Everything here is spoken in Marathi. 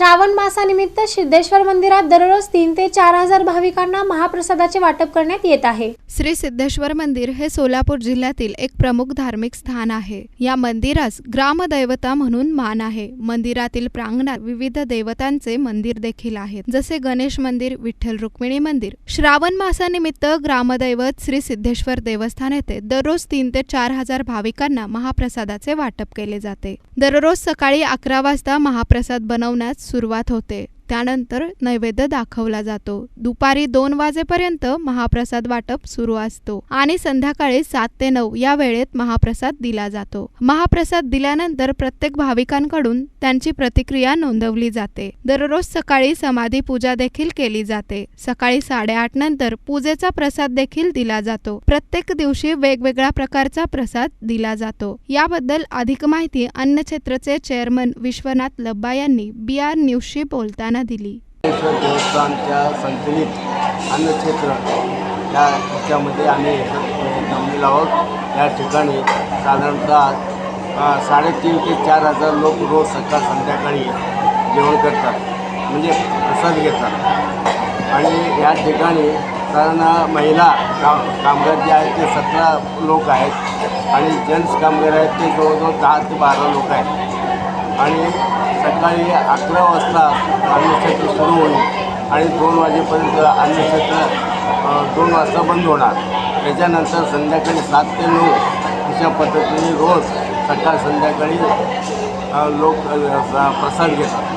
श्रावण मासानिमित्त सिद्धेश्वर मंदिरात दररोज तीन ते चार हजार भाविकांना महाप्रसादाचे वाटप करण्यात येत आहे. श्री सिद्धेश्वर मंदिर हे सोलापूर जिल्ह्यातील एक प्रमुख धार्मिक स्थान आहे. या मंदिरास ग्रामदैवता म्हणून मान आहे. मंदिरातील प्रांगणात विविध देवतांचे मंदिर देखील आहेत. जसे गणेश मंदिर विठ्ठल रुक्मिणी मंदिर. श्रावण मासानिमित्त ग्रामदैवत श्री सिद्धेश्वर देवस्थान येथे दररोज तीन ते चार हजार भाविकांना महाप्रसादाचे वाटप केले जाते. दररोज सकाळी अकरा वाजता महाप्रसाद बनवण्यास सुरुवात होते. त्यानंतर नैवेद्य दाखवला जातो. दुपारी दोन वाजेपर्यंत महाप्रसाद वाटप सुरू असतो आणि संध्याकाळी सात ते नऊ या वेळेत महाप्रसाद दिला जातो. महाप्रसाद दिल्यानंतर प्रत्येक भाविकांकडून त्यांची प्रतिक्रिया नोंदवली जाते. दररोज सकाळी समाधी पूजा देखील केली जाते. सकाळी साडेआठ नंतर पूजेचा प्रसाद देखील दिला जातो. प्रत्येक दिवशी वेगवेगळ्या प्रकारचा प्रसाद दिला जातो. याबद्दल अधिक माहिती अन्न क्षेत्रचे चेअरमन विश्वनाथ लब्बा यांनी बी आर न्यूजशी बोलताना दिली. सिद्धेश्वर देवस्थानच्या संचलित अन्नक्षेत्र या ह्याच्यामध्ये आम्ही जमलेलो आहोत. या ठिकाणी साधारणतः साडेतीन ते चार हजार लोक रोज सकाळ संध्याकाळी जेवण करतात. म्हणजे प्रसाद घेतात. आणि या ठिकाणी कारण महिला काम कामगार जे आहेत ते सतरा लोक आहेत. आणि जेंट्स कामगार आहेत ते जवळजवळ दहा ते बारा लोक आहेत. आणि सकाळी अकरा वाजता अन्नक्षेत्र सुरू होईल आणि दोन वाजेपर्यंत अन्नक्षेत्र दोन वाजता बंद होणार. त्याच्यानंतर संध्याकाळी सात ते नऊ अशा पद्धतीने रोज सकाळ संध्याकाळी लोक प्रसाद घेतात.